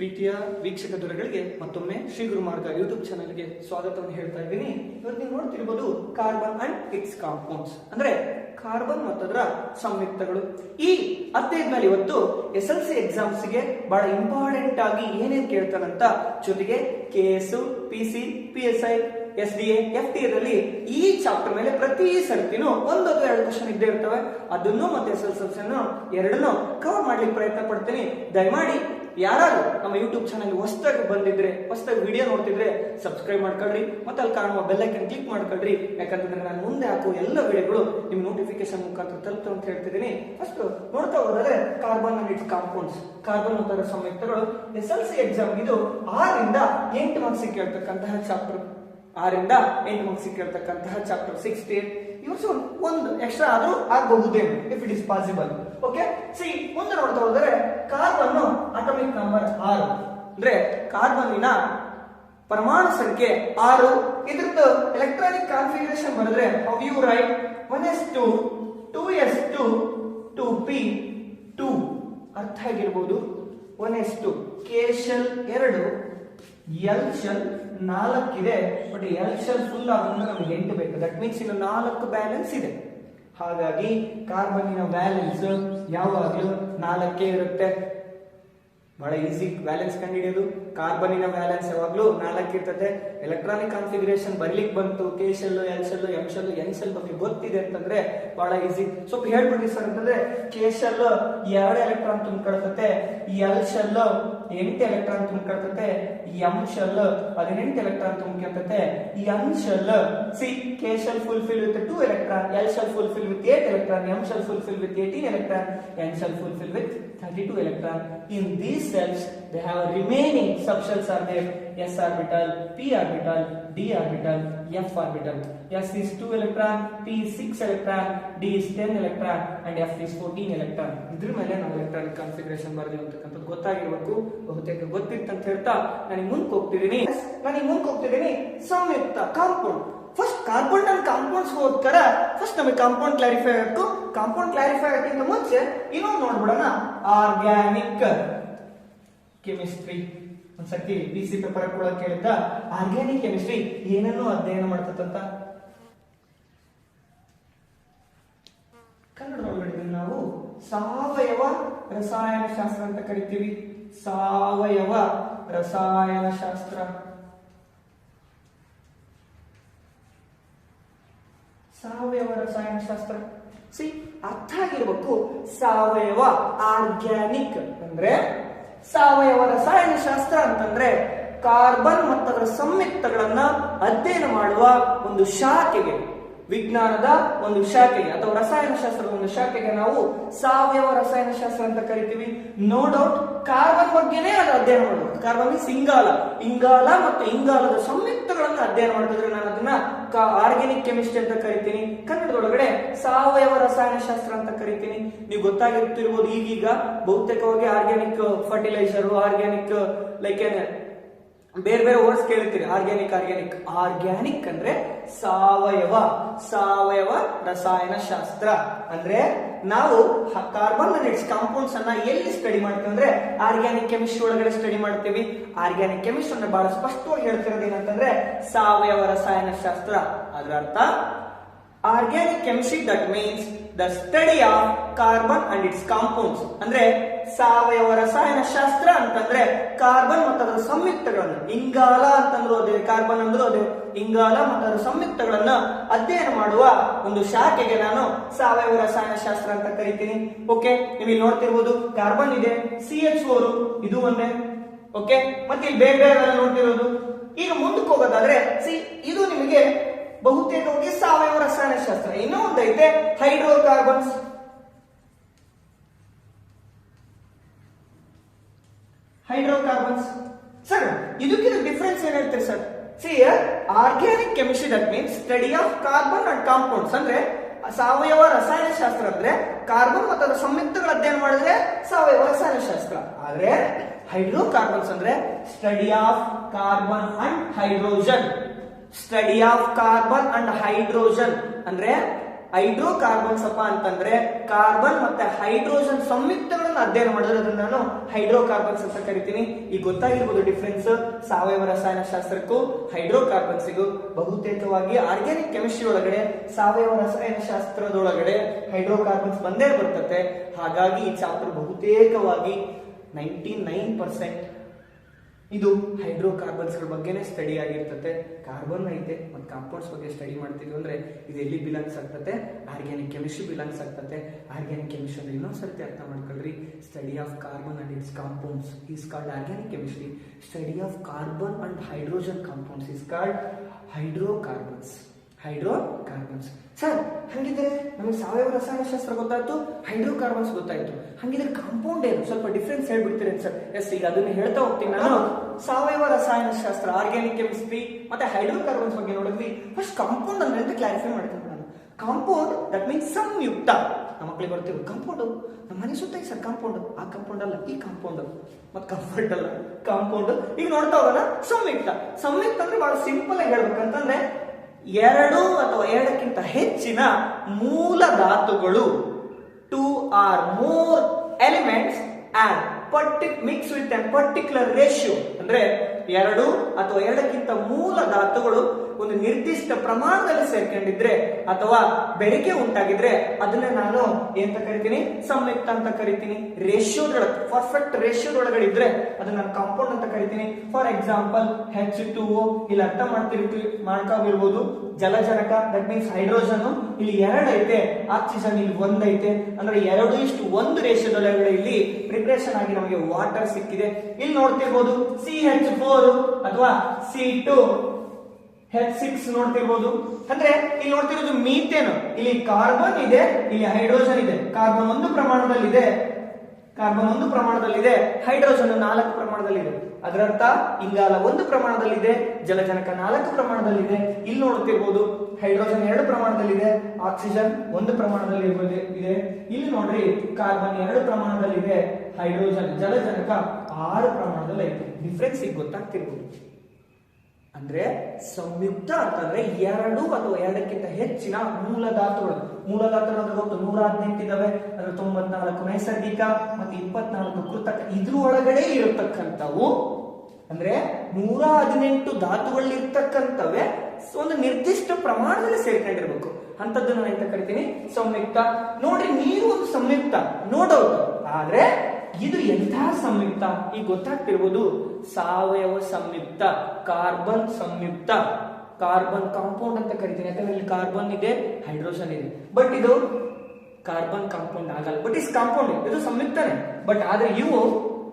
ಪ್ರೀತಿಯ ವೀಕ್ಷಕ ದೊರೆಗಳಿಗೆ ಮತ್ತೊಮ್ಮೆ ಶ್ರೀ ಗುರುಮಾರ್ಗ ಯೂಟ್ಯೂಬ್ ಚಾನಲ್ಗೆ ಸ್ವಾಗತವನ್ನು ಹೇಳ್ತಾ ಇದ್ದೀನಿ. ಇವತ್ತು ನೀವು ನೋಡ್ತಿರ್ಬೋದು ಕಾರ್ಬನ್ ಅಂಡ್ ಇಟ್ಸ್ ಕಾಂಪೌಂಡ್ಸ್. ಅಂದ್ರೆ ಕಾರ್ಬನ್ ಮತ್ತು ಅದರ ಸಂಯುಕ್ತಗಳು. ಈ ಮೇಲೆ ಇವತ್ತು ಎಸ್ ಎಲ್ ಸಿ ಎಕ್ಸಾಮ್ಸ್ಗೆ ಬಹಳ ಇಂಪಾರ್ಟೆಂಟ್ ಆಗಿ ಏನೇನ್ ಕೇಳ್ತಾರಂತ ಜೊತೆಗೆ K S P C, P S I, S D F T ರಲ್ಲಿ ಈ ಚಾಪ್ಟರ್ ಮೇಲೆ ಪ್ರತಿ ಸರ್ತಿನೂ ಒಂದು ಅಥವಾ ಎರಡು ಕ್ವಶನ್ ಇದ್ದೇ ಇರ್ತವೆ. ಅದನ್ನು ಮತ್ತೆ ಎಸ್ ಎಲ್ ಸಿ ಎರಡನ್ನೂ ಕವರ್ ಮಾಡ್ಲಿಕ್ಕೆ ಪ್ರಯತ್ನ ಪಡ್ತೀನಿ. ದಯಮಾಡಿ ಯಾರಾದ್ರೂ ನಮ್ಮ ಯೂಟ್ಯೂಬ್ ಚಾನಲ್ ಹೊಸದಾಗಿ ಬಂದಿದ್ರೆ, ಹೊಸದಾಗಿ ವಿಡಿಯೋ ನೋಡ್ತಿದ್ರೆ ಸಬ್ಸ್ಕ್ರೈಬ್ ಮಾಡ್ಕೊಳ್ರಿ, ಮತ್ತೆ ಅಲ್ಲಿ ಕಾಣುವ ಬೆಲ್ಲೈಕನ್ ಕ್ಲಿಕ್ ಮಾಡ್ಕೊಳ್ರಿ. ಯಾಕಂತಂದ್ರೆ ನಾನು ಮುಂದೆ ಹಾಕುವ ಎಲ್ಲ ವಿಡಿಯೋಗಳು ನಿಮ್ ನೋಟಿಫಿಕೇಶನ್ ಮುಖಾಂತರ ತಲುಪ್ತು ಅಂತ ಹೇಳ್ತಿದ್ದೀನಿ. ಫಸ್ಟ್ ನೋಡ್ತಾ ಹೋದ್ರೆ carbon and its compounds carbon ಉತ್ತರ ಸಂಯುಕ್ತಗಳು. ಎಸ್ ಎಲ್ ಸಿ ಎಕ್ಸಾಮ್ ಇದು ಆರರಿಂದ ಎಂಟು ಮಾರ್ಕ್ಸ್ ಕೇಳ್ತಕ್ಕಂತಹ ಚಾಪ್ಟರ್ ಆರಿಂದ ಎಂಟು ಮಾರ್ಕ್ಸ್ ಕೇಳ್ತಕ್ಕಂತಹ ಚಾಪ್ಟರ್ ಸಿಕ್ಸ್ ಏಟ್ ಇವ್ರು ಒಂದು ಎಕ್ಸ್ಟ್ರಾ ಆದರೂ ಆಗಬಹುದೇನು? If it is possible okay see ಮುಂದೆ ನೋಡ್ತಾ ಹೋದರೆ ಕಾರ್ಬನ್ ಅಟಮಿಕ್ ನಂಬರ್ ಆರು. ಅಂದ್ರೆ ಕಾರ್ಬನ್ನಿನ ಪರಮಾಣು ಸಂಖ್ಯೆ ಆರು. ಇದ್ರದ್ದು ಎಲೆಕ್ಟ್ರಾನಿಕ್ ಕಾನ್ಫಿಗರೇಷನ್ ಬರೆದ್ರೆ how you write one S two two S two two P two ಅರ್ಥ ಆಗಿರ್ಬೋದು? ಒನ್ ಎಸ್ ಟು ಕೆ ಎರಡು ಎಲ್ ಶೆಲ್ ನಾಲ್ಕಿದೆ. ಬಟ್ ಎಲ್ ಶೆಲ್ ಫುಲ್ ಆಗೋದ್ರೆ ನಮಗೆ ಎಂಟು ಬೇಕು. ದಟ್ ಮೀನ್ಸ್ ಇನ್ನು ನಾಲ್ಕು ಬ್ಯಾಲೆನ್ಸ್ ಇದೆ. ಹಾಗಾಗಿ ಕಾರ್ಬನ್ನಿನ ವ್ಯಾಲೆನ್ಸ್ ಯಾವಾಗಲೂ ನಾಲ್ಕೇ ಇರುತ್ತೆ? ಬಹಳ ಈಸಿ ವ್ಯಾಲೆನ್ಸ್ ಕಂಡುಹಿಡಿಯೋದು. ಕಾರ್ಬನಿನ ವ್ಯಾಲೆನ್ಸ್ ಯಾವಾಗಲೂ ನಾಲ್ಕು ಇರ್ತದೆ ಎಲೆಕ್ಟ್ರಾನಿಕ್ ಕಾನ್ಫಿಗರೇಷನ್ ಬರ್ಲಿಕ್ಕೆ ಬಂತು. K shell L shell M shell N shell ಬಗ್ಗೆ ಗೊತ್ತಿದೆ ಅಂತಂದ್ರೆ ಬಹಳ ಈಸಿ ಸೊ ಹೇಳ್ಬಿಡ್ರಿ ಸರ್ ಅಂತಂದ್ರೆ ಕೆ ಶೆಲ್ ಎರಡು ಎಲೆಕ್ಟ್ರಾನ್ ತುಂಬಿಕೊಳ್ತತೆ ಎಲ್ ಶೆಲ್ ಎಂಟು ಎಲೆಕ್ಟ್ರಾನ್ ತುಂಬಿಕೊಳ್ತತೆ ಎಂ ಶೆಲ್ ಹದಿನೆಂಟು electron ತುಂಬಿಕೊಳ್ತತೆ N shell see K shell fulfil with two electron L shell fulfil with eight electron M shell fulfil with eighteen electron N shell fulfil with 32 electron. In these cells, they have remaining subshells are there. S orbital, P orbital, D orbital, F orbital. S is 2 electron, P is 6 electron, D is 10 electron, and F is 14 electron. ಇದ್ರ ಮೇಲೆ ನಾವು electronic configuration ಬರೆದಿವಿ ಅಂತಕ್ಕಂಥದ್ದು ಗೊತ್ತಾಗಿರ್ಬೇಕು ಬಹುತೇಕ ಗೊತ್ತಿತ್ತು ಅಂತ ಹೇಳ್ತಾ ನನಗೆ ಮುಂದಕ್ಕೆ ಹೋಗ್ತಿದ್ದೀನಿ ನನಗೆ ಮುಂದಕ್ಕೆ ಹೋಗ್ತಿದ್ದೀನಿ ಸಂಯುಕ್ತ compound first compound and compounds ಹೋದ್ಕರ first ನಮಗೆ ಕಾಂಪೌಂಡ್ ಕ್ಲಾರಿಫೈ ಆಗಬೇಕು ಕಾಂಪೌಂಡ್ ಕ್ಲಾರಿಫೈ ಆಗಿಂತ ಮುಂಚೆ ಇನ್ನೊಂದು ನೋಡ್ಬಿಡೋಣ. ಆರ್ಗ್ಯಾನಿಕ್ ಕೆಮಿಸ್ಟ್ರಿ ಒಂದ್ಸತಿ ಬಿ ಸಿ ಪೇಪರ್ ಕೂಡ ಕೇಳಿದ್ದ. ಆರ್ಗ್ಯಾನಿಕ್ ಕೆಮಿಸ್ಟ್ರಿ ಏನನ್ನು ಅಧ್ಯಯನ ಮಾಡ್ತದಂತ ಕನ್ನಡದೊಳಗಡೆ ನಾವು. ಸಾವಯವ ರಸಾಯನ ಶಾಸ್ತ್ರ ಅಂತ ಕರಿತೀವಿ. ಸಾವಯವ ರಸಾಯನ ಶಾಸ್ತ್ರ ಸಾವಯವ ರಸಾಯನಶಾಸ್ತ್ರ. ಸಿ ಅರ್ಥ ಆಗಿರ್ಬೇಕು ಸಾವಯವ ಆರ್ಗ್ಯಾನಿಕ್ ಅಂದ್ರೆ ಸಾವಯವ ರಸಾಯನಶಾಸ್ತ್ರ ಅಂತಂದ್ರೆ ಕಾರ್ಬನ್ ಮತ್ತು ಅದರ ಸಂಯುಕ್ತಗಳನ್ನ ಅಧ್ಯಯನ ಮಾಡುವ ಒಂದು ಶಾಖೆಗೆ, ವಿಜ್ಞಾನದ ಒಂದು ಶಾಖೆಗೆ ಅಥವಾ ರಸಾಯನಶಾಸ್ತ್ರದ ಒಂದು ಶಾಖೆಗೆ ನಾವು ಸಾವಯವ ರಸಾಯನಶಾಸ್ತ್ರ ಅಂತ ಕರಿತೀವಿ. ನೋ ಡೌಟ್ ಕಾರ್ಬನ್ ಬಗ್ಗೆನೇ ಅದು ಅಧ್ಯಯನ ಮಾಡಬೇಕು. ಕಾರ್ಬನ್ ಮೀನ್ಸ್ ಇಂಗಾಲ ಇಂಗಾಲ ಮತ್ತು ಇಂಗಾಲದ ಸಂಯುಕ್ತಗಳನ್ನು ಅಧ್ಯಯನ ಮಾಡ್ತಿದ್ರೆ ನಾನು ಅದನ್ನ ಆರ್ಗ್ಯಾನಿಕ್ ಕೆಮಿಸ್ಟ್ರಿ ಅಂತ ಕರಿತೀನಿ. ಕನ್ನಡದೊಳಗಡೆ ಸಾವಯವ ರಸಾಯನಶಾಸ್ತ್ರ ಅಂತ ಕರಿತೀನಿ. ನೀವು ಗೊತ್ತಾಗಿರ್ತಿರ್ಬೋದು ಈಗೀಗ ಬಹುತೇಕವಾಗಿ ಆರ್ಗ್ಯಾನಿಕ್ ಫರ್ಟಿಲೈಸರ್ ಆರ್ಗ್ಯಾನಿಕ್ ಲೈಕ್ ಏನ್ ಬೇರೆ ಬೇರೆ ವರ್ಡ್ಸ್ ಕೇಳಿರ್ತೀರಿ ಆರ್ಗ್ಯಾನಿಕ್ ಆರ್ಗ್ಯಾನಿಕ್ ಆರ್ಗ್ಯಾನಿಕ್ ಅಂದ್ರೆ ಸಾವಯವ ಸಾವಯವ ರಸಾಯನ ಶಾಸ್ತ್ರ. ಅಂದ್ರೆ ನಾವು ಕಾರ್ಬನ್ ಕಾಂಪೌಂಡ್ಸ್ ಅನ್ನ ಎಲ್ಲಿ ಸ್ಟಡಿ ಮಾಡ್ತೀವಿ ಅಂದ್ರೆ ಆರ್ಗ್ಯಾನಿಕ್ ಕೆಮಿಸ್ಟ್ರಿ ಒಳಗಡೆ ಸ್ಟಡಿ ಮಾಡ್ತೀವಿ. ಆರ್ಗ್ಯಾನಿಕ್ ಕೆಮಿಸ್ಟ್ರಿ ಅಂದ್ರೆ ಬಹಳ ಸ್ಪಷ್ಟವಾಗಿ ಹೇಳ್ತಿರೋದು ಏನಂತಂದ್ರೆ ಸಾವಯವ ರಸಾಯನ ಶಾಸ್ತ್ರ. ಅದರ ಅರ್ಥ organic chemistry that means the study of carbon and its compounds ಅಂದ್ರೆ ಸಾವಯವ ರಸಾಯನ ಶಾಸ್ತ್ರ ಅಂತಂದ್ರೆ ಕಾರ್ಬನ್ ಮತ್ತು ಅದರ ಸಂಯುಕ್ತಗಳನ್ನು. ಇಂಗಾಲ ಅಂತಂದ್ರು ಅದೇ, ಕಾರ್ಬನ್ ಅಂದ್ರೂ ಅದೇ. ಇಂಗಾಲ ಮತ್ತು ಅದರ ಸಂಯುಕ್ತಗಳನ್ನು ಅಧ್ಯಯನ ಮಾಡುವ ಒಂದು ಶಾಖೆಗೆ ನಾನು ಸಾವಯವ ರಸಾಯನ ಶಾಸ್ತ್ರ ಅಂತ ಕರಿತೀನಿ. ಓಕೆ ನೀವು ಇಲ್ಲಿ ನೋಡ್ತಿರ್ಬೋದು, ಕಾರ್ಬನ್ ಇದೆ, ಸಿ ಎಚ್ ಓರು ಇದು ಒಂದೇ. ಓಕೆ ಮತ್ತೆ ಇಲ್ಲಿ ಬೇರೆ ಬೇರೆ ನೋಡ್ತಿರೋದು. ಈಗ ಮುಂದಕ್ಕೆ ಹೋಗೋದಾದ್ರೆ, ಸಿ, ಇದು ನಿಮಗೆ ಬಹುತೇಕವಾಗಿ ಸಾವಯವ ರಸಾಯನ ಶಾಸ್ತ್ರ ಇನ್ನೂ ಒಂದೈತೆ, ಹೈಡ್ರೋಕಾರ್ಬನ್ಸ್. ಹೈಡ್ರೋಕಾರ್ಬನ್ಸ್. ಸರ್ ಇದಕ್ಕಿದ ಡಿಫರೆನ್ಸ್ ಏನ್ ಹೇಳ್ತೀರಿ sir see organic chemistry that means study of carbon and compounds ಅಂದ್ರೆ, ಸಾವಯವ ರಸಾಯನ ಶಾಸ್ತ್ರ ಅಂದ್ರೆ ಕಾರ್ಬನ್ ಮತ್ತು ಅದರ ಸಂಯುಕ್ತಗಳ ಅಧ್ಯಯನ ಮಾಡಿದ್ರೆ ಸಾವಯವ ರಸಾಯನ ಶಾಸ್ತ್ರ ಆದ್ರೆ ಹೈಡ್ರೋಕಾರ್ಬನ್ಸ್ ಅಂದ್ರೆ study of carbon and hydrogen study of carbon and hydrogen ಅಂದ್ರೆ ಹೈಡ್ರೋಕಾರ್ಬನ್ಸ್ ಅಪ್ಪ ಅಂತಂದ್ರೆ ಕಾರ್ಬನ್ ಮತ್ತೆ ಹೈಡ್ರೋಜನ್ ಸಂಯುಕ್ತಗಳನ್ನ ಅಧ್ಯಯನ ಮಾಡಿದ್ರೆ ಅದನ್ನ ನಾನು ಹೈಡ್ರೋಕಾರ್ಬನ್ಸ್ ಅಂತ ಕರಿತೀನಿ. ಈಗ ಗೊತ್ತಾಗಿರ್ಬೋದು ಡಿಫ್ರೆನ್ಸ್ ಸಾವಯವ ರಸಾಯನಶಾಸ್ತ್ರಕ್ಕೂ ಹೈಡ್ರೋಕಾರ್ಬನ್ಸಿಗೂ ಬಹುತೇಕವಾಗಿ ಆರ್ಗ್ಯಾನಿಕ್ ಕೆಮಿಸ್ಟ್ರಿ ಒಳಗಡೆ, ಸಾವಯವ ರಸಾಯನಶಾಸ್ತ್ರದೊಳಗಡೆ ಹೈಡ್ರೋಕಾರ್ಬನ್ಸ್ ಬಂದೇ ಬರ್ತತೆ. ಹಾಗಾಗಿ ಈ ಚಾಪ್ಟರ್ ಬಹುತೇಕವಾಗಿ ನೈಂಟಿ ನೈನ್ ಪರ್ಸೆಂಟ್ ಇದು ಹೈಡ್ರೋಕಾರ್ಬನ್ಸ್ಗಳ ಬಗ್ಗೆನೇ ಸ್ಟಡಿ ಆಗಿರ್ತತೆ. ಕಾರ್ಬನ್ ಐತೆ, ಮತ್ತು ಕಾಂಪೌಂಡ್ಸ್ ಬಗ್ಗೆ ಸ್ಟಡಿ ಮಾಡ್ತಿದ್ವಿ ಅಂದ್ರೆ ಇದು ಎಲ್ಲಿ ಬಿಲಾಂಗ್ಸ್ ಆಗ್ತತೆ? ಆರ್ಗ್ಯಾನಿಕ್ ಕೆಮಿಸ್ಟ್ರಿ ಬಿಲಾಂಗ್ಸ್ ಆಗ್ತತೆ. ಆರ್ಗ್ಯಾನಿಕ್ ಕೆಮಿಸ್ಟ್ರಿ ಅಂದ್ರೆ ಇನ್ನೊಂದ್ಸರ್ತಿ ಅರ್ಥ ಮಾಡ್ಕೊಳ್ರಿ. Study of carbon and its compounds is called organic chemistry study of carbon and hydrogen compounds is called hydrocarbons hydrocarbons. Sir, ಹಂಗಿದ್ರೆ ನಮಗೆ ಸಾವಯವ ರಸಾಯನಶಾಸ್ತ್ರ ಗೊತ್ತಾಯ್ತು, ಹೈಡ್ರೋಕಾರ್ಬನ್ಸ್ ಗೊತ್ತಾಯ್ತು. ಹಂಗಿದ್ರೆ ಕಾಂಪೌಂಡ್ ಏನು? ಸ್ವಲ್ಪ ಡಿಫ್ರೆನ್ಸ್ ಹೇಳ್ಬಿಡ್ತೀರಿ ಸರ್? ಎಸ್ ಈಗ ಅದನ್ನ ಹೇಳ್ತಾ ಹೋಗ್ತೀನಿ ನಾನು. ಸಾವಯವ ರಸಾಯನಶಾಸ್ತ್ರ ಆರ್ಗ್ಯಾನಿಕ್ ಕೆಮಿಸ್ಟ್ರಿ ಮತ್ತೆ ಹೈಡ್ರೋಕಾರ್ಬನ್ಸ್ ಬಗ್ಗೆ ನೋಡಿದ್ವಿ. ಫಸ್ಟ್ ಕಾಂಪೌಂಡ್ ಅಂದ್ರೆ ಅಂತ ಕ್ಲಾರಿಫೈ ಮಾಡ್ತೀನಿ ನಾನು. ಕಾಂಪೌಂಡ್ ದಟ್ ಮೀನ್ಸ್ ಸಂಯುಕ್ತ. ನಮ್ಮ ಮಕ್ಕಳಿಗೆ ಬರ್ತೀವಿ ಕಾಂಪೌಂಡ್ ನಮ್ಮ ಮನೆ ಸುತ್ತ ಸರ್ ಕಾಂಪೌಂಡ್ ಆ ಕಾಂಪೌಂಡ್ ಅಲ್ಲ, ಈ ಕಾಂಪೌಂಡ್ ಮತ್ತೆ ಕಂಫರ್ಟ್ ಅಲ್ಲ. ಕಾಂಪೌಂಡ್ ಈಗ ನೋಡ್ತಾ ಹೋಗೋಣ. ಸಂಯುಕ್ತ. ಸಂಯುಕ್ತ ಅಂದ್ರೆ ಬಹಳ ಸಿಂಪಲ್ ಆಗಿ ಹೇಳ್ಬೇಕಂತಂದ್ರೆ ಎರಡು ಅಥವಾ ಎರಡಕ್ಕಿಂತ ಹೆಚ್ಚಿನ ಮೂಲ ಧಾತುಗಳು two or more elements and ಪರ್ಟಿ mix with an particular ratio ಅಂದ್ರೆ ಎರಡು ಅಥವಾ ಎರಡಕ್ಕಿಂತ ಮೂಲ ಧಾತುಗಳು ಒಂದು ನಿರ್ದಿಷ್ಟ ಪ್ರಮಾಣದಲ್ಲಿ ಸೇರ್ಕೊಂಡಿದ್ರೆ ಅಥವಾ ಬೆಳಕೆ ಉಂಟಾಗಿದ್ರೆ ಅದನ್ನ ನಾನು ಎಂತ ಕರಿತೀನಿ? ಸಂಯುಕ್ತ ಅಂತ ಕರಿತೀನಿ. ರೇಷಿಯೋದೊಳಗೆ ಪರ್ಫೆಕ್ಟ್ ರೇಷಿಯೋದೊಳಗಡೆ ಇದ್ರೆ ಅದನ್ನ ನಾನು ಕಾಂಪೌಂಡ್ ಅಂತ ಕರಿತೀನಿ. For example H two O ಇಲ್ಲಿ ಅರ್ಥ ಮಾಡ್ತಿರ್ತೀವಿ ಮಾಡ್ಕೊಂಡಿರ್ಬೋದು ಜಲಜನಕ ದಟ್ ಮೀನ್ಸ್ ಹೈಡ್ರೋಜನ್ ಇಲ್ಲಿ ಎರಡು ಐತೆ ಆಕ್ಸಿಜನ್ ಇಲ್ಲಿ ಒಂದೈತೆ ಅಂದ್ರೆ ಎರಡು ಇಷ್ಟು ಒಂದು ರೇಷಿಯೋದೊಳಗಡೆ ಇಲ್ಲಿ ಪ್ರಿಪರೇಷನ್ ಆಗಿ ನಮಗೆ ವಾಟರ್ ಸಿಕ್ಕಿದೆ. ಇಲ್ಲಿ ನೋಡ್ತಿರ್ಬೋದು ಸಿ ಹೆಚ್ ಫೋರ್ ಅಥವಾ ಸಿ ಟು ಹೆಚ್ ಸಿಕ್ಸ್ ನೋಡ್ತಿರ್ಬೋದು. ಅಂದ್ರೆ ಇಲ್ಲಿ ನೋಡ್ತಿರೋದು ಮೀಥೇನ್. ಇಲ್ಲಿ ಕಾರ್ಬನ್ ಇದೆ, ಇಲ್ಲಿ ಹೈಡ್ರೋಜನ್ ಇದೆ. ಕಾರ್ಬನ್ ಒಂದು ಪ್ರಮಾಣದಲ್ಲಿದೆ, ಕಾರ್ಬನ್ ಒಂದು ಪ್ರಮಾಣದಲ್ಲಿದೆ, ಹೈಡ್ರೋಜನ್ ನಾಲ್ಕು ಪ್ರಮಾಣದಲ್ಲಿದೆ. ಅದರರ್ಥ, ಇಂಗಾಲ ಒಂದು ಪ್ರಮಾಣದಲ್ಲಿದೆ, ಜಲಜನಕ ನಾಲ್ಕು ಪ್ರಮಾಣದಲ್ಲಿದೆ. ಇಲ್ಲಿ ನೋಡ್ತಿರ್ಬೋದು, ಹೈಡ್ರೋಜನ್ ಎರಡು ಪ್ರಮಾಣದಲ್ಲಿದೆ, ಆಕ್ಸಿಜನ್ ಒಂದು ಪ್ರಮಾಣದಲ್ಲಿ ಇದೆ. ಇಲ್ಲಿ ನೋಡ್ರಿ, ಕಾರ್ಬನ್ ಎರಡು ಪ್ರಮಾಣದಲ್ಲಿದೆ, ಹೈಡ್ರೋಜನ್, ಜಲಜನಕ ಆರು ಪ್ರಮಾಣದಲ್ಲಿ ಐತೆ ಡಿಫ್ರೆನ್ಸ್ ಈಗ ಗೊತ್ತಾಗ್ತಿರ್ಬೋದು. ಅಂದ್ರೆ ಸಂಯುಕ್ತ ಅಂತಂದ್ರೆ ಎರಡು ಅಥವಾ ಎರಡಕ್ಕಿಂತ ಹೆಚ್ಚಿನ ಮೂಲಧಾತುಗಳು ಧಾತುಗಳು ಮೂಲ ಧಾತುಗಳು ಅಂದ್ರೆ ಗೊತ್ತು ನೂರ ಹದಿನೆಂಟು ಇದಾವೆ ಅಂದ್ರೆ ತೊಂಬತ್ನಾಲ್ಕು ನೈಸರ್ಗಿಕ ಮತ್ತೆ ಇಪ್ಪತ್ನಾಲ್ಕು ಕೃತಕ. ಇದ್ರ ಒಳಗಡೆ ಇರತಕ್ಕಂಥವು ಅಂದ್ರೆ ನೂರ ಹದಿನೆಂಟು ಧಾತುಗಳಿರ್ತಕ್ಕಂಥವೇ ಒಂದು ನಿರ್ದಿಷ್ಟ ಪ್ರಮಾಣದಲ್ಲಿ ಸೇರ್ಕೊಂಡಿರ್ಬೇಕು. ನಾನು ಎಂತ ಕರಿತೀನಿ? ಸಂಯುಕ್ತ. ನೋಡ್ರಿ ನೀವು ಸಂಯುಕ್ತ ನೋಡೋದು. ಆದ್ರೆ ಇದು ಎಂಥ ಸಂಯುಕ್ತ? ಈಗ ಗೊತ್ತಾಗ್ತಿರ್ಬೋದು ಸಾವಯವ ಸಂಯುಕ್ತ, ಕಾರ್ಬನ್ ಸಂಯುಕ್ತ. ಕಾರ್ಬನ್ ಕಾಂಪೌಂಡ್ ಅಂತ ಕರಿತೀನಿ. ಯಾಕಂದ್ರೆ ಇಲ್ಲಿ ಕಾರ್ಬನ್ ಇದೆ, ಹೈಡ್ರೋಜನ್ ಇದೆ. ಬಟ್ ಇದು ಕಾರ್ಬನ್ ಕಾಂಪೌಂಡ್ ಆಗಲ್ಲ. ಬಟ್ ಇಸ್ ಕಾಂಪೌಂಡ್ ಇದು ಸಂಯುಕ್ತನೇ. ಬಟ್ ಆದ್ರೆ ಇವು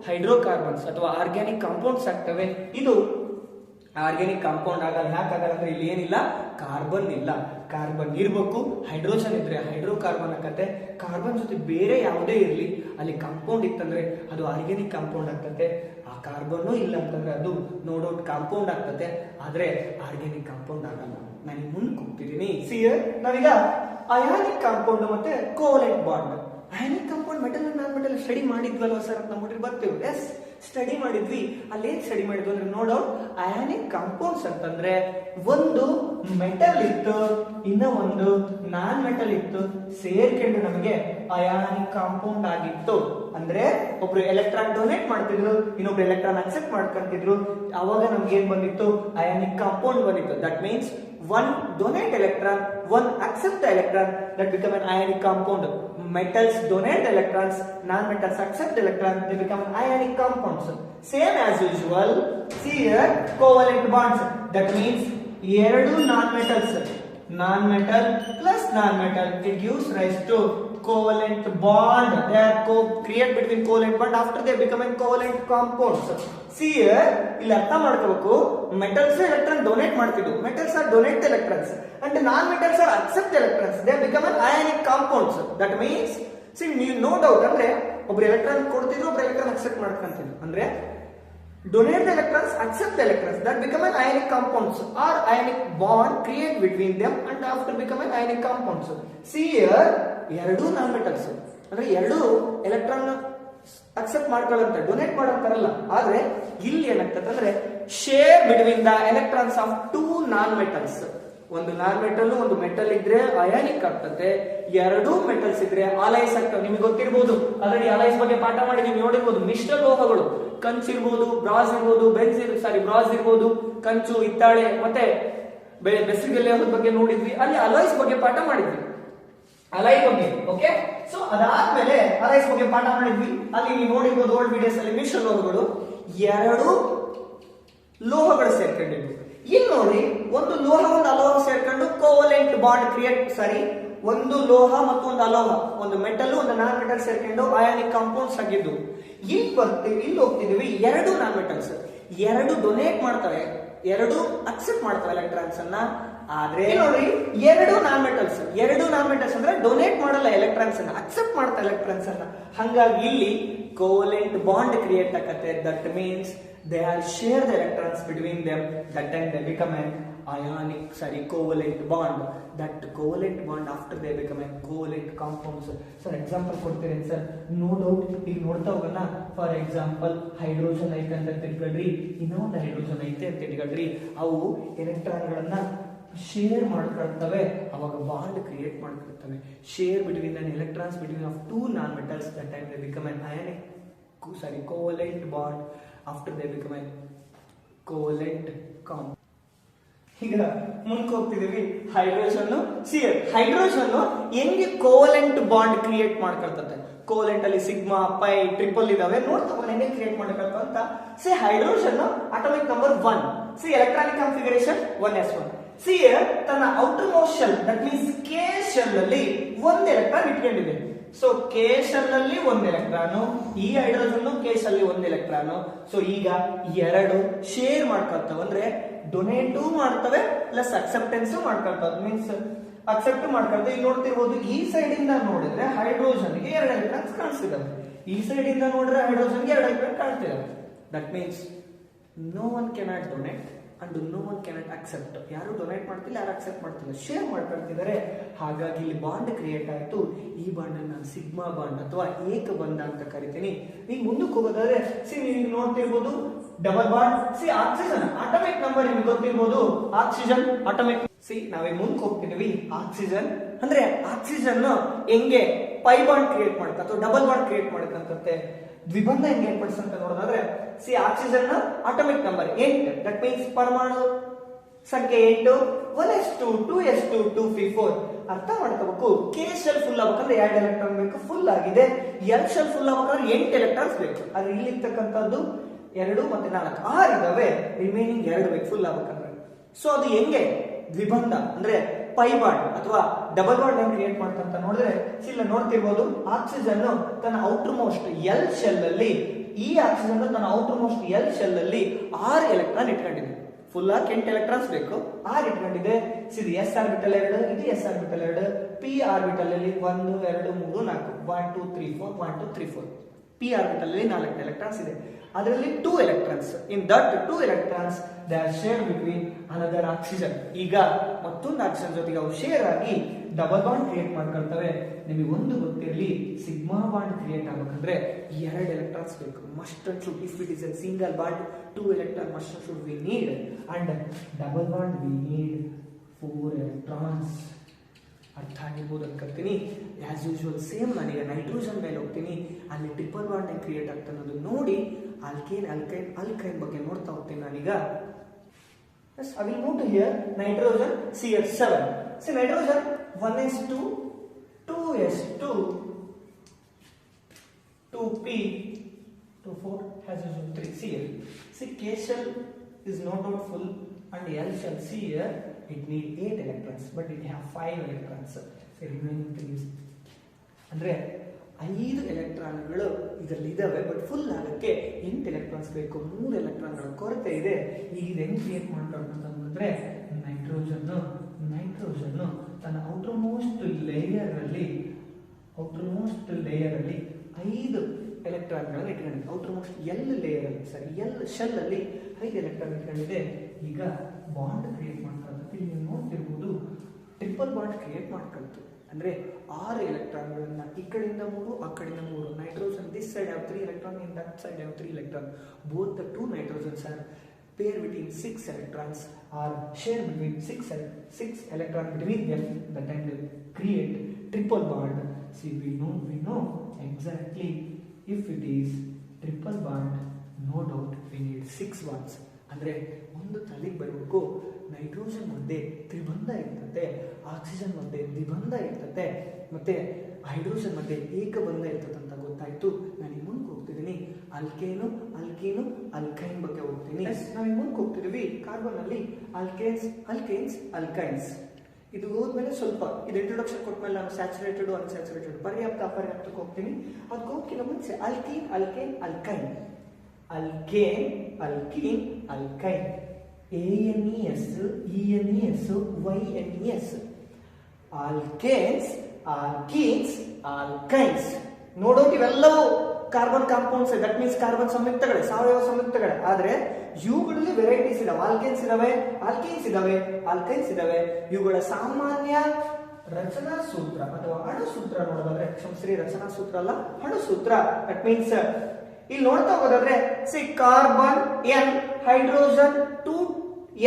ಹೈಡ್ರೋಕಾರ್ಬನ್ಸ್ ಅಥವಾ ಆರ್ಗ್ಯಾನಿಕ್ ಕಾಂಪೌಂಡ್ಸ್ ಆಗ್ತವೆ. ಇದು ಆರ್ಗ್ಯಾನಿಕ್ ಕಾಂಪೌಂಡ್ ಆಗಲ್ಲ. ಯಾಕಾಗಲ್ಲ ಅಂದ್ರೆ ಇಲ್ಲಿ ಏನಿಲ್ಲ? ಕಾರ್ಬನ್ ಇಲ್ಲ. ಕಾರ್ಬನ್ ಇರಬೇಕು. ಹೈಡ್ರೋಜನ್ ಇದ್ರೆ ಹೈಡ್ರೋಕಾರ್ಬನ್ ಆಗತ್ತೆ ಕಾರ್ಬನ್ ಜೊತೆ ಬೇರೆ ಯಾವುದೇ ಇರಲಿ, ಅಲ್ಲಿ ಕಾಂಪೌಂಡ್ ಇತ್ತಂದ್ರೆ ಅದು ಆರ್ಗ್ಯಾನಿಕ್ ಕಾಂಪೌಂಡ್ ಆಗ್ತತೆ. ಆ ಕಾರ್ಬನ್ನು ಇಲ್ಲ ಅಂತಂದ್ರೆ ಅದು ನೋಡೋಟ್ ಕಾಂಪೌಂಡ್ ಆಗ್ತತೆ. ಆದ್ರೆ ಆರ್ಗ್ಯಾನಿಕ್ ಕಾಂಪೌಂಡ್ ಆಗಲ್ಲ. ನಾನು ಮುಂದೆ ಕೂಗ್ತಿದ್ದೀನಿ ಸಿಯರ್ ನಾವೀಗ ಅಯಾನಿಕ್ ಕಾಂಪೌಂಡ್ ಮತ್ತೆ covalent bond ionic compound metal non metal study ಮಾಡಿದ್ವಲ್ವ sir ಅಂತ ನೋಡಿದ್ರೆ ಬರ್ತೀವಿ ಎಸ್ ಸ್ಟಡಿ ಮಾಡಿದ್ವಿ. ಅಲ್ಲೇನ್ ಸ್ಟಡಿ ಮಾಡಿದ್ವಿ ಅಂದ್ರೆ ನೋಡೋ ಅಯಾನಿಕ್ ಕಾಂಪೌಂಡ್ಸ್ ಅಂತಂದ್ರೆ ಒಂದು ಮೆಟಲ್ ಇತ್ತು, ಇನ್ನ ಒಂದು ನಾನ್ ಮೆಟಲ್ ಇತ್ತು, ಸೇರ್ಕೊಂಡು ನಮಗೆ ಅಯಾನಿಕ್ ಕಾಂಪೌಂಡ್ ಆಗಿತ್ತು. ಅಂದ್ರೆ ಒಬ್ರು ಎಲೆಕ್ಟ್ರಾನ್ ಡೊನೇಟ್ ಮಾಡ್ತಿದ್ರು, ಇನ್ನೊಬ್ರು ಎಲೆಕ್ಟ್ರಾನ್ ಅಕ್ಸೆಪ್ಟ್ ಮಾಡ್ಕೊಂತಿದ್ರು. ಅವಾಗ ನಮ್ಗೆ ಏನ್ ಬಂದಿತ್ತು? ಅಯಾನಿಕ್ ಕಾಂಪೌಂಡ್ ಬಂದಿತ್ತು. That means one donate electron one accept electron that become an ionic compound metals donate electrons non metals accept electron accept become ionic compound compounds. Same as usual, see here, covalent bonds. That means here do non-metals. Non-metal plus non-metal. It gives rise to covalent bond they are co create between covalent bond after they become a covalent compounds see here ಇಲ್ಲಿ ಅರ್ಥ ಮಾಡ್ಕೋಬೇಕು metals electron donate ಮಾಡ್ತಿದ್ವು metals are donate electrons and non metals are accept electrons they become an ionic compounds that means see ನೀವು no doubt ಅಂದ್ರೆ ಒಬ್ರು electron ಕೊಡ್ತಿದ್ರು, ಒಬ್ರು electron accept ಮಾಡ್ಕೊಂತಿದ್ರು. ಅಂದ್ರೆ donate electrons accept electrons that become an ionic compounds or ionic bond create between them and after become an ionic compounds see here ಎರಡು non metals ಅಂದ್ರೆ ಎರಡು ಎಲೆಕ್ಟ್ರಾನ್ ಅಕ್ಸೆಪ್ಟ್ ಮಾಡ್ಕೊಳ್ಳಂತ ಡೊನೇಟ್ ಮಾಡಲ್ಲ ಆದ್ರೆ, ಇಲ್ಲಿ ಏನಾಗ್ತದೆ ಅಂದ್ರೆ share between the electrons of two non metals ಒಂದು ನಾನ್ ಮೆಟಲ್ ಒಂದು ಮೆಟಲ್ ಇದ್ರೆ ಅಯಾನಿಕ್ ಆಗ್ತದೆ. ಎರಡು ಮೆಟಲ್ಸ್ ಇದ್ರೆ ಅಲೈಸ್ ಆಗ್ತವೆ. ನಿಮಗೆ ಗೊತ್ತಿರ್ಬೋದು. ಆಲ್ರೆಡಿ ಅಲೈಸ್ ಬಗ್ಗೆ ಪಾಠ ಮಾಡಿ ನೀವು ನೋಡಿರ್ಬೋದು. ಮಿಶ್ರ ಲೋಹಗಳು. ಕಂಚು ಇರ್ಬೋದು, ಬ್ರಾಸ್ ಇರ್ಬೋದು, ಬೆನ್ಸ್ ಸಾರಿ ಬ್ರಾಸ್ ಇರ್ಬೋದು, ಕಂಚು, ಹಿತ್ತಾಳೆ, ಮತ್ತೆ ಬೆ- ಬೆಸರಿಗೆಲೆ ಬಗ್ಗೆ ನೋಡಿದ್ವಿ. ಅಲ್ಲಿ ಅಲೈಸ್ ಬಗ್ಗೆ ಪಾಠ ಮಾಡಿದ್ವಿ. ಅಲೈ ಬಗ್ಗೆ ಓಕೆ ಸೊ ಅದಾದ್ಮೇಲೆ ಅಲೈಸ್ ಬಗ್ಗೆ ಪಾಠ ಮಾಡಿದ್ವಿ. ಅಲ್ಲಿ ನೀವು ನೋಡಿರ್ಬೋದು ಓಲ್ಡ್ ವಿಡಿಯೋಸ್ ಅಲ್ಲಿ ಮಿಶ್ರ ಲೋಹಗಳು. ಎರಡು ಲೋಹಗಳು ಸೇರ್ಕೊಂಡಿದ್ವು ಇಲ್ಲಿ ನೋಡಿ, ಒಂದು ಲೋಹ, ಒಂದು ಅಲೋಹ ಸೇರ್ಕೊಂಡು ಕೋವಲೆಂಟ್ ಬಾಂಡ್ ಕ್ರಿಯೇಟ್ ಸಾರಿ ಒಂದು ಲೋಹ ಮತ್ತು ಒಂದು ಅಲೋಹ, ಒಂದು ಮೆಟಲ್ ಒಂದು ನಾನ್ ಮೆಟಲ್ ಸೇರ್ಕೊಂಡು ಅಯಾನಿಕ್ ಕಾಂಪೌಂಡ್ಸ್ ಆಗಿದ್ದು. ಇಲ್ಲಿ ಬರ್ತೀವಿ ಇಲ್ಲಿ ಹೋಗ್ತಿದೀವಿ, ಎರಡು ನಾನ್ ಮೆಟಲ್ಸ್ ಎರಡು ಡೊನೇಟ್ ಮಾಡ್ತವೆ, ಎರಡು ಅಕ್ಸೆಪ್ಟ್ ಮಾಡ್ತವೆ ಎಲೆಕ್ಟ್ರಾನ್ಸ್ ಅನ್ನ. ಆದ್ರೆ ನೋಡ್ರಿ ನೋಡಿ, ಎರಡು ನಾನ್ ಮೆಟಲ್ಸ್ ಎರಡು ನಾನ್ ಮೆಟಲ್ಸ್ ಅಂದ್ರೆ ಡೊನೇಟ್ ಮಾಡಲ್ಲ ಎಲೆಕ್ಟ್ರಾನ್ಸ್ ಅನ್ನ ಅಕ್ಸೆಪ್ಟ್ ಮಾಡ್ತಾ ಎಲೆಕ್ಟ್ರಾನ್ಸ್ ಅನ್ನ. ಹಂಗಾಗಿ ಇಲ್ಲಿ ಕೋವಲೆಂಟ್ ಬಾಂಡ್ ಕ್ರಿಯೇಟ್ ಆಗತ್ತೆ. That means they are, share the electrons between them, that time they become an ionic, sorry, covalent bond. That covalent bond after they become a covalent compound sir example ಕೊಡ್ತೀನಿ sir no doubt ಈಗ ನೋಡ್ತಾ ಹೋಗೋಣ. For example hydrogen ಐತೆ ಅಂತ ತಿಳ್ಕೊಳ್ರಿ ಇನ್ನೊಂದು hydrogen ಐತೆ ಅಂತ ತಿಳ್ಕೊಳ್ರಿ ಅವು ಎಲೆಕ್ಟ್ರಾನ್ಗಳನ್ನ ಶೇರ್ ಮಾಡ್ಕೊಳ್ತವೆ. ಅವಾಗ bond create ಮಾಡ್ಕೊಳ್ತವೆ. Share between an electrons between of two non metals that time they become an ionic sorry covalent bond after they become a covalent ಕಾಂಪ್ ಈಗ ಮುಂದಕ್ಕೆ ಹೋಗ್ತಿದೀವಿ ಹೈಡ್ರೋಜನ್ ಸಿ ಹೈಡ್ರೋಜನ್ ಹೆಂಗೆ ಕೋವಲೆಂಟ್ ಬಾಂಡ್ ಕ್ರಿಯೇಟ್ ಮಾಡ್ಕೊಳ್ತದೆ covalent ಅಲ್ಲಿ sigma pi triple ಇದಾವೆ. ನೋಡ್ತಾ ಹೋಗೋಣ, ಹೆಂಗೆ ಕ್ರಿಯೇಟ್ ಮಾಡ್ಕೊಳ್ತಾ ಅಂತ. See hydrogen atomic number one see electronic configuration one S one see ತನ್ನ outermost shell that means K shell ಅಲ್ಲಿ ಒಂದು ಎಲೆಕ್ಟ್ರಾನ್ ಇಟ್ಕೊಂಡಿದೆ. ಸೊ ಕೆ ಶೆಲ್ ಅಲ್ಲಿ ಒಂದು ಎಲೆಕ್ಟ್ರಾನು, ಈ ಹೈಡ್ರೋಜನ್ ಕೆ ಶೆಲ್ ಅಲ್ಲಿ ಒಂದು ಎಲೆಕ್ಟ್ರಾನು. ಸೊ ಈಗ ಎರಡು ಶೇರ್ ಮಾಡ್ಕೊಳ್ತಾವ. ಅಂದ್ರೆ ಡೊನೇಟು ಮಾಡ್ತವೆ ಪ್ಲಸ್ ಅಕ್ಸೆಪ್ಟೆನ್ಸ್ ಮಾಡ್ಕೊಳ್ತಾವ. ಮೀನ್ಸ್ ಅಕ್ಸೆಪ್ಟ್ ಮಾಡ್ಕೊಳ್ತವೆ ಇಲ್ಲಿ ನೋಡ್ತಿರ್ಬೋದು, ಈ ಸೈಡ್ ಇಂದ ನೋಡಿದ್ರೆ ಹೈಡ್ರೋಜನ್ಗೆ ಎರಡು ಎಲೆಕ್ಟ್ರಾನ್ಸ್ ಕಾಣಿಸ್ತಿದಾವೆ ಈ ಸೈಡ್ ಇಂದ ನೋಡಿದ್ರೆ ಹೈಡ್ರೋಜನ್ಗೆ ಎರಡು electron ಕಾಣ್ತಿದ್ದಾವೆ that means no one cannot donate and no one cannot accept ಯಾರು ಡೊನೇಟ್ ಮಾಡ್ತಿಲ್ಲ, ಯಾರು ಅಕ್ಸೆಪ್ಟ್ ಮಾಡ್ತಿಲ್ಲ. ಶೇರ್ ಮಾಡ್ಕೊಳ್ತಿದ್ದಾರೆ. ಹಾಗಾಗಿ ಇಲ್ಲಿ ಬಾಂಡ್ ಕ್ರಿಯೇಟ್ ಆಯಿತು. ಈ ಬಾಂಡ್ ನಾನು ಸಿಗ್ಮಾ ಬಾಂಡ್ ಅಥವಾ ಏಕ ಬಂಧ ಅಂತ ಕರಿತೀನಿ. ನೀವು ಮುಂದಕ್ಕೆ ಹೋಗೋದಾದ್ರೆ ಸಿ ನೀವು ನೋಡ್ತಿರ್ಬೋದು double bond see oxygen atomic number ನಿಮ್ಗೆ ಗೊತ್ತಿರ್ಬೋದು. ಆಕ್ಸಿಜನ್ ಆಟೋಮೆಟ್ ಸಿ ನಾವೇ ಮುಂದಕ್ಕೆ ಹೋಗ್ತಿದೀವಿ ಆಕ್ಸಿಜನ್ ಅಂದ್ರೆ ಆಕ್ಸಿಜನ್ ಹೆಂಗೆ ಪೈ ಬಾಂಡ್ ಕ್ರಿಯೇಟ್ ಮಾಡುತ್ತೆ ಅಥವಾ ಡಬಲ್ ಬಾಂಡ್ ಕ್ರಿಯೇಟ್ ಮಾಡುತ್ತೆ ದ್ವಿಬಂಧ ಹೆಂಗೆ ಏರ್ಪಡಿಸ್ ಅಂತ ನೋಡೋದಾದ್ರೆ ಸಿ ಆಕ್ಸಿಜನ್ ಆಟೋಮಿಕ್ ನಂಬರ್ ಎಂಟು. ದಟ್ ಮೀನ್ಸ್ ಪರಮಾಣು ಸಂಖ್ಯೆ ಎಂಟು one S two two S two two P four ಅರ್ಥ ಮಾಡ್ಕೋಬೇಕು. ಕೆ ಶೆಲ್ ಫುಲ್ ಆಗ್ಬೇಕಂದ್ರೆ ಎರಡು ಎಲೆಕ್ಟ್ರಾನ್ ಬೇಕು ಫುಲ್ ಆಗಿದೆ. ಎಲ್ ಶೆಲ್ ಫುಲ್ ಆಗ್ಬೇಕಂದ್ರೆ ಎಂಟು ಎಲೆಕ್ಟ್ರಾನ್ಸ್ ಬೇಕು. ಅಲ್ಲಿ ಇಲ್ಲಿ ಇರ್ತಕ್ಕಂಥದ್ದು ಎರಡು ಮತ್ತೆ ನಾಲ್ಕು. ಆರು ಇದಾವೆ. ರಿಮೈನಿಂಗ್ ಎರಡು ಬೇಕು ಫುಲ್ ಆಗ್ಬೇಕಂದ್ರೆ. ಸೊ ಅದು ಹೆಂಗೆ? ದ್ವಿಬಂಧ. ಅಂದ್ರೆ ಪೈ ಬಾಂಡ್ ಅಥವಾ ಡಬಲ್ ಬಾಂಡ್ ಹೆಂಗ್ ಕ್ರಿಯೇಟ್ ಮಾಡ್ತಂತ ನೋಡಿದ್ರೆ ಇಲ್ಲಿ ನೋಡ್ತಿರ್ಬೋದು ಆಕ್ಸಿಜನ್ ತನ್ನ ಔಟರ್ ಮೋಸ್ಟ್ ಎಲ್ ಶೆಲ್ ಅಲ್ಲಿ, ಈ ಆಕ್ಸಿಜನ್ ತನ್ನ ಔಟರ್ ಮೋಸ್ಟ್ ಎಲ್ ಶೆಲ್ ಅಲ್ಲಿ ಆರ್ ಎಲೆಕ್ಟ್ರಾನ್ ಇಟ್ಕೊಂಡಿದೆ. ಫುಲ್ ಆಗಿ ಎಂಟು ಎಲೆಕ್ಟ್ರಾನ್ಸ್ ಬೇಕು. ಆರ್ ಇಟ್ಕೊಂಡಿದೆ. ಇದು ಎಸ್ ಆರ್ಬಿಟಲ್ ಎರಡು, ಇದು ಎಸ್ ಆರ್ಬಿಟಲ್ ಎರಡು ಪಿ ಆರ್ಬಿಟಲ್ ಅಲ್ಲಿ ಒಂದು, ಎರಡು, ಮೂರು, ನಾಲ್ಕು one two three four one two three four P orbital ಅಲ್ಲಿ ನಾಲ್ಕು ಎಲೆಕ್ಟ್ರಾನ್ಸ್ ಇದೆ. ಅದರಲ್ಲಿ two electrons in that two electrons they are share between another oxygen ಈಗ ಮತ್ತೊಂದು ಆಕ್ಸಿಜನ್ ಜೊತೆಗೆ ಅವು ಶೇರ್ ಆಗಿ ಡಬಲ್ ಬಾಂಡ್ ಕ್ರಿಯೇಟ್ ಮಾಡ್ಕೊಳ್ತವೆ. ನಿಮಗೆ ಒಂದು ಗೊತ್ತಿರಲಿ ಸಿಗ್ಮಾ ಬಾಂಡ್ ಕ್ರಿಯೇಟ್ ಆಗ್ಬೇಕಂದ್ರೆ ಎರಡು ಎಲೆಕ್ಟ್ರಾನ್ಸ್ ಬೇಕು. Must to if it is a single bond two electron must should we need and double bond we need four electrons ಅರ್ಥ ಆಗಿರ್ಬೋದು ಅನ್ಕೊಳ್ತೀನಿ ಆಸ್ ಯೂಶುವಲ್ ಸೇಮ್ ನಾನೀಗ ನೈಟ್ರೋಜನ್ ಮೇಲೆ ಹೋಗ್ತೀನಿ ಅಲ್ಲಿ ಟ್ರಿಪಲ್ ಬಾಂಡ್ ಹೆಂಗ್ ಕ್ರಿಯೇಟ್ ಆಗ್ತಾ ಅನ್ನೋದು ನೋಡಿ ಆಲ್ಕೇನ್ ಅಲ್ಕೈನ್ ಅಲ್ಕೈನ್ ಬಗ್ಗೆ ನೋಡ್ತಾ ಹೋಗ್ತೀನಿ ನಾನೀಗ Yes, I will move to here nitrogen CH7. See nitrogen 1s2, 2s2, 2p, 24 has usual 3 Cl. See K shell is not out full and L shell C here it need 8 electrons, but it have 5 electrons. So remaining 3 is ಐದು ಎಲೆಕ್ಟ್ರಾನ್ಗಳು ಇದರಲ್ಲಿ ಇದಾವೆ but full ಆಗಕ್ಕೆ ಎಂಟು electrons ಬೇಕು, ಮೂರು ಎಲೆಕ್ಟ್ರಾನ್ಗಳ ಕೊರತೆ ಇದೆ. ಈಗ ಇದು ಹೆಂಗ್ ಕ್ರಿಯೇಟ್ ಮಾಡ್ಕೊಂಡ್ರೆ ನೈಟ್ರೋಜನ್ ನೈಟ್ರೋಜನ್ ತನ್ನ ಔಟರ್ ಮೋಸ್ಟ್ ಲೇಯರ್ ಅಲ್ಲಿ ಔಟರ್ ಮೋಸ್ಟ್ ಲೇಯರ್ ಐದು ಎಲೆಕ್ಟ್ರಾನ್ಗಳನ್ನು ಇಟ್ಕೊಂಡಿದೆ. ಔಟರ್ ಮೋಸ್ಟ್ ಎಲ್ ಲೇಯರಲ್ಲಿ ಸರಿ ಎಲ್ ಶೆಲ್ ಅಲ್ಲಿ ಐದು ಎಲೆಕ್ಟ್ರಾನ್ ಇಟ್ಕೊಂಡಿದೆ. ಈಗ ಬಾಂಡ್ ಕ್ರಿಯೇಟ್ ನೀವು ನೋಡ್ತಿರ್ಬೋದು ಟ್ರಿಪಲ್ ಬಾಂಡ್ ಕ್ರಿಯೇಟ್ ಮಾಡ್ಕೊಳ್ತು. ಅಂದರೆ ಆರು ಎಲೆಕ್ಟ್ರಾನ್ಗಳನ್ನು ಈ ಕಡೆಯಿಂದ ಮೂರು, ಆ ಕಡೆಯಿಂದ ಮೂರು. ನೈಟ್ರೋಜನ್ ದಿಸ್ ಸೈಡ್ ಯಾವ three electron in that side ಯಾವ three electron both the two nitrogens are pair between six electrons are share between six six electron between between them. And time triple bond. See we know we know exactly if it is triple bond, no doubt we need six bonds ಅಂದ್ರೆ ಒಂದು ತಲೆಗೆ ಬರಬೇಕು nitrogen ಒಂದೇ, ತ್ರಿಬಂಧ ಇರ್ತತೆ oxygen ಒಂದೇ, ದ್ವಿಬಂಧ ಇರ್ತತೆ, ಮತ್ತು hydrogen ಮತ್ತೆ ಏಕಬಂಧ ಇರ್ತದೆ ಅಂತ ಗೊತ್ತಾಯಿತು. ನಾನು ಈ ಮುಂದೆ ಹೋಗ್ತಿದ್ದೀನಿ ಅಲ್ಕೇನು ಅಲ್ಕೀನು ಅಲ್ಕೈನ್ ಬಗ್ಗೆ ಹೋಗ್ತೀನಿ ನಾವು ಈ ಮುಂದೆ ಹೋಗ್ತಿದ್ದೀವಿ ಕಾರ್ಬನ್ ಅಲ್ಲಿ ಅಲ್ಕೇನ್ಸ್ ಅಲ್ಕೇನ್ಸ್ ಅಲ್ಕೈನ್ಸ್ ಇದು ಹೋದ್ಮೇಲೆ ಸ್ವಲ್ಪ ಇದು ಇಂಟ್ರೊಡಕ್ಷನ್ ಕೊಟ್ಮೇಲೆ ನಾನು ಸ್ಯಾಚುರೇಟೆಡ್ ಅನ್ಸ್ಯಾಚುರೇಟೆಡ್ ಪರ್ಯಾಪ್ತ, ಅಪರ್ಯಾಪ್ತಕ್ಕೆ ಹೋಗ್ತೀನಿ. ಅದಕ್ಕೆ ಹೋಗ್ತಿಲ್ಲ ಮುಂಚೆ alkene alkane alkyne alkane alkene alkyne A N E S, E N E S, Y N E S. Alkanes alkenes alkynes ನೋಡೋಕೆ ಇವೆಲ್ಲವೂ carbon compounds that means carbon ಸಂಯುಕ್ತಗಳೇ, ಸಾವಯವ ಸಂಯುಕ್ತಗಳೇ. ಆದ್ರೆ ಇವುಗಳಲ್ಲಿ ವೆರೈಟೀಸ್ ಇದಾವೆ. ಆಲ್ಕೇನ್ಸ್ ಇದಾವೆ ಆಲ್ಕೀನ್ಸ್ ಇದಾವೆ ಆಲ್ಕೈನ್ಸ್ ಇದಾವೆ. ಇವುಗಳ ಸಾಮಾನ್ಯ ರಚನಾ ಸೂತ್ರ ಅಥವಾ ಅಣು ಸೂತ್ರ ನೋಡೋದಾದ್ರೆ, ಕ್ಷಮಿಸ್ರಿ ರಚನಾ ಸೂತ್ರ ಅಲ್ಲ ಅಣು ಸೂತ್ರ ದಟ್ ಮೀನ್ಸ್ ಇಲ್ಲಿ ನೋಡ್ತಾ ಹೋಗೋದಾದ್ರೆ see carbon N hydrogen two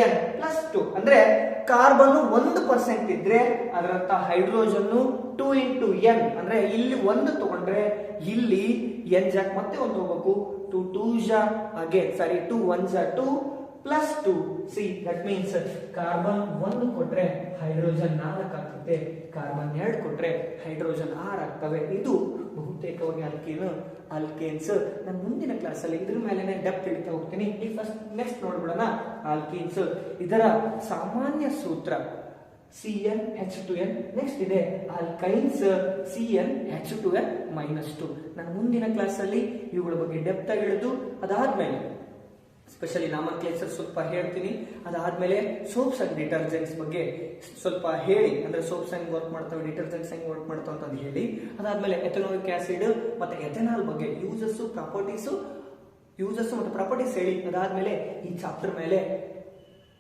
N plus two ಅಂದ್ರೆ ಕಾರ್ಬನ್ ಒಂದು ಪರ್ಸೆಂಟ್ ಇದ್ರೆ ಅದರಂತ ಹೈಡ್ರೋಜನ್ ಟೂ ಇಂಟು ಎನ್ ಅಂದ್ರೆ ಇಲ್ಲಿ ಒಂದು ತಗೊಂಡ್ರೆ ಇಲ್ಲಿ ಎನ್ ಜಾಕ್ ಮತ್ತೆ ಒಂದು ಹೋಗ್ಬೇಕು. ಟು ಟೂ ಜಾ ಅಗೇನ್ ಸಾರಿ ಟು ಒನ್ ಜಾ two plus two see that means carbon ಒಂದು ಕೊಟ್ರೆ ಹೈಡ್ರೋಜನ್ ನಾಲ್ಕು ಆಗ್ತದೆ. ಕಾರ್ಬನ್ ಎರಡು ಕೊಟ್ರೆ ಹೈಡ್ರೋಜನ್ ಆರು ಆಗ್ತವೆ ಇದು ಬಹುತೇಕವಾಗಿ ಅಲ್ಕೇನು ಆಲ್ಕೇನ್ಸ್ ನಾನು ಮುಂದಿನ ಕ್ಲಾಸ್ ಅಲ್ಲಿ ಇದ್ರ ಮೇಲೆ ಡೆಪ್ತ್ ಇಡ್ತಾ ಹೋಗ್ತೀನಿ. ಈ ಫಸ್ಟ್ ನೆಕ್ಸ್ಟ್ ನೋಡ್ಬಿಡೋಣ ಆಲ್ಕೇನ್ಸ್ ಇದರ ಸಾಮಾನ್ಯ ಸೂತ್ರ C N H two N next ಇದೆ alkynes C N H two N minus two ನಾನು ಮುಂದಿನ ಕ್ಲಾಸ್ ಅಲ್ಲಿ ಇವುಗಳ ಬಗ್ಗೆ ಡೆಪ್ತ್ ಆಗಿ ಅದಾದ್ಮೇಲೆ ಸ್ಪೆಷಲಿ ನಾಮಕ್ಲೇಚರ್ ಸ್ವಲ್ಪ ಹೇಳ್ತೀನಿ. ಅದಾದ್ಮೇಲೆ ಸೋಪ್ಸ್ ಅಂಡ್ ಡಿಟರ್ಜೆಂಟ್ಸ್ ಬಗ್ಗೆ ಸ್ವಲ್ಪ ಹೇಳಿ. ಅಂದ್ರೆ ಸೋಪ್ಸ್ ಹೆಂಗ್ ವರ್ಕ್ ಮಾಡ್ತವೆ ಡಿಟರ್ಜೆಂಟ್ಸ್ ಹೆಂಗ್ ವರ್ಕ್ ಮಾಡ್ತಾವೆ ಅಂತ ಹೇಳಿ. ಅದಾದ್ಮೇಲೆ ಎಥನೋಯಿಕ್ ಆಸಿಡ್ ಮತ್ತೆ ಎಥೆನಾಲ್ ಬಗ್ಗೆ ಯೂಸಸ್ ಪ್ರಾಪರ್ಟೀಸು ಯೂಸಸ್ ಮತ್ತು ಪ್ರಾಪರ್ಟೀಸ್ ಹೇಳಿ. ಅದಾದ್ಮೇಲೆ ಈ ಚಾಪ್ಟರ್ ಮೇಲೆ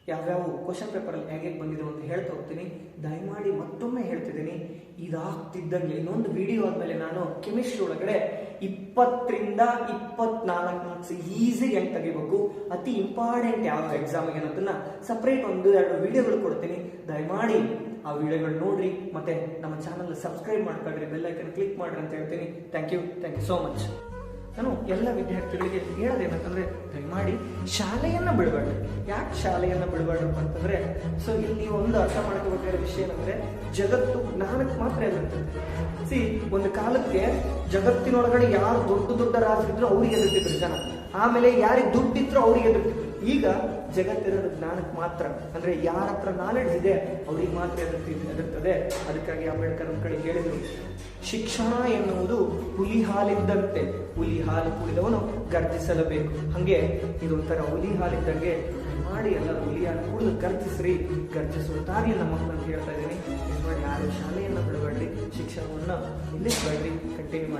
ಯಾವ್ಯಾವ ಕ್ವಶನ್ ಪೇಪರ್ ಅಲ್ಲಿ ಹೇಗೆ ಬಂದಿದೆ ಅಂತ ಹೇಳ್ತಾ ಹೋಗ್ತೀನಿ. ದಯಮಾಡಿ ಮತ್ತೊಮ್ಮೆ ಹೇಳ್ತಿದ್ದೀನಿ. ಇದಾಗ್ತಿದ್ದಂಗೆ ಇನ್ನೊಂದು ವಿಡಿಯೋ ಆದ್ಮೇಲೆ ನಾನು ಕೆಮಿಸ್ಟ್ರಿ ಒಳಗಡೆ ಇಪ್ಪತ್ತರಿಂದ ಇಪ್ಪತ್ನಾಲ್ಕು ಮಾರ್ಕ್ಸ್ ಈಸಿಗೆ ಹೆಂಗೆ ತೆಗಿಬೇಕು. ಅತಿ ಇಂಪಾರ್ಟೆಂಟ್ ಯಾವ ಎಕ್ಸಾಮಿಗೆ ಅನ್ನೋದನ್ನ ಸಪ್ರೇಟ್ ಒಂದು ಎರಡು ವಿಡಿಯೋಗಳು ಕೊಡ್ತೀನಿ. ದಯಮಾಡಿ ಆ ವಿಡಿಯೋಗಳು ನೋಡ್ರಿ, ಮತ್ತೆ ನಮ್ಮ ಚಾನಲ್ ಸಬ್ಸ್ಕ್ರೈಬ್ ಮಾಡ್ಕೊಳ್ರಿ ಬೆಲ್ಲೈಕನ್ ಕ್ಲಿಕ್ ಮಾಡ್ರಿ ಅಂತ ಹೇಳ್ತೀನಿ. Thank you thank you so much ನಾನು ಎಲ್ಲ ವಿದ್ಯಾರ್ಥಿಗಳಿಗೆ ಹೇಳೋದೇನಂತಂದ್ರೆ ದಯಮಾಡಿ ಶಾಲೆಯನ್ನು ಬಿಡಬೇಡ್ರಿ. ಯಾಕೆ ಶಾಲೆಯನ್ನು ಬಿಡಬೇಡ್ರಪ್ಪ ಅಂತಂದ್ರೆ ಸೊ ಇಲ್ಲಿ ಒಂದು ಅರ್ಥ ಮಾಡ್ಕೋಬೇಕಾದ ವಿಷಯ ಏನಂದ್ರೆ, ಜಗತ್ತು ಜ್ಞಾನಕ್ಕೆ ಮಾತ್ರ ಏನಂತ ಸಿ ಒಂದು ಕಾಲಕ್ಕೆ ಜಗತ್ತಿನೊಳಗಡೆ ಯಾರು ದೊಡ್ಡ ದೊಡ್ಡ ರಾಜರಿದ್ರು ಅವ್ರಿಗೆ ಎದುರ್ತಿದ್ರು ಜನ. ಆಮೇಲೆ ಯಾರಿಗೆ ದುಡ್ಡಿದ್ರು ಅವ್ರಿಗೆ ಎದುರ್ತಿದ್ರು. ಈಗ ಜಗತ್ತಿರೋದು ಜ್ಞಾನಕ್ಕೆ ಮಾತ್ರ, ಅಂದರೆ ಯಾರ ಹತ್ರ ನಾಲೆಡ್ಜ್ ಇದೆ, ಅವ್ರಿಗೆ ಮಾತ್ರ ಎದುರ್ತಿ ಎದುರ್ತದೆ ಅದಕ್ಕಾಗಿ ಅಂಬೇಡ್ಕರ್ ಕಡೆ ಹೇಳಿದರು, ಶಿಕ್ಷಣ ಎನ್ನುವುದು ಹುಲಿ ಹಾಲಿದ್ದಂತೆ ಹುಲಿ ಹಾಲು ಕುಡಿದವನು ಗರ್ಜಿಸಲಬೇಕು. ಹಾಗೆ ಇದೊಂಥರ ಹುಲಿ ಹಾಲಿದ್ದಂಗೆ ಮಾಡಿ ಎಲ್ಲ ಹುಲಿ ಹಾಲು ಕುಡಿದು ಗರ್ಜಿಸ್ರಿ, ಗರ್ಜಿಸುವ ದಾರಿ ನಮ್ಮ ಮಕ್ಕಳಂತ ಹೇಳ್ತಾ ಇದ್ದೀನಿ. ಯಾರು ಶಾಲೆಯನ್ನು ಬಿಡಬೇಡ್ರಿ, ಶಿಕ್ಷಣವನ್ನು ನಿಲ್ಲಿಸಬೇಡ್ರಿ ಕಂಟಿನ್ಯೂ ಮಾಡಿ.